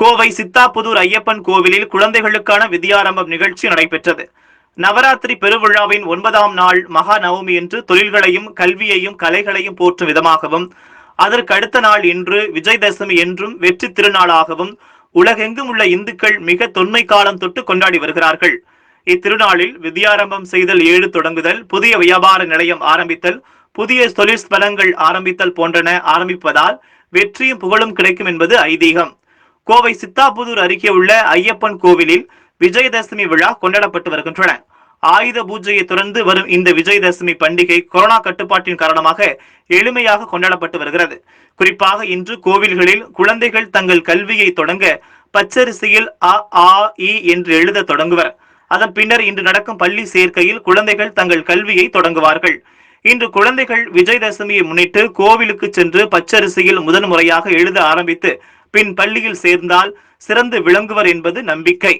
கோவை சித்தாப்புதூர் ஐயப்பன் கோவிலில் குழந்தைகளுக்கான வித்யாரம்பம் நிகழ்ச்சி நடைபெற்றது. நவராத்திரி பெருவிழாவின் ஒன்பதாம் நாள் மகா நவமி என்று தொழில்களையும் கல்வியையும் கலைகளையும் போற்றும் விதமாகவும் அதற்கு அடுத்த நாள் இன்று விஜயதசமி என்றும் வெற்றி திருநாளாகவும் உலகெங்கும் உள்ள இந்துக்கள் மிக தொன்மை காலம் தொட்டு கொண்டாடி வருகிறார்கள். இத்திருநாளில் வித்யாரம்பம் செய்தல் ஏழு தொடங்குதல் புதிய வியாபார நிலையம் ஆரம்பித்தல் புதிய தொழில் ஸ்தலங்கள் ஆரம்பித்தல் போன்றன ஆரம்பிப்பதால் வெற்றியும் புகழும் கிடைக்கும் என்பது ஐதீகம். கோவை சித்தாபுதூர் அருகே உள்ள ஐயப்பன் கோவிலில் விஜயதசமி விழா கொண்டாடப்பட்டு வருகின்றன. ஆயுத பூஜையை தொடர்ந்து வரும் இந்த விஜயதசமி பண்டிகை கொரோனா கட்டுப்பாட்டின் காரணமாக எளிமையாக கொண்டாடப்பட்டு வருகிறது. குறிப்பாக இன்று கோவில்களில் குழந்தைகள் தங்கள் கல்வியை தொடங்க பச்சரிசியில் அ ஆ இ என்று எழுத தொடங்குவர். அதன் பின்னர் இன்று நடக்கும் பள்ளி சேர்க்கையில் குழந்தைகள் தங்கள் கல்வியை தொடங்குவார்கள். இன்று குழந்தைகள் விஜயதசமியை முன்னிட்டு கோவிலுக்கு சென்று பச்சரிசியில் முதன் முறையாக எழுத ஆரம்பித்து பின் பள்ளியில் சேர்ந்தால் சிறந்து விளங்குவர் என்பது நம்பிக்கை.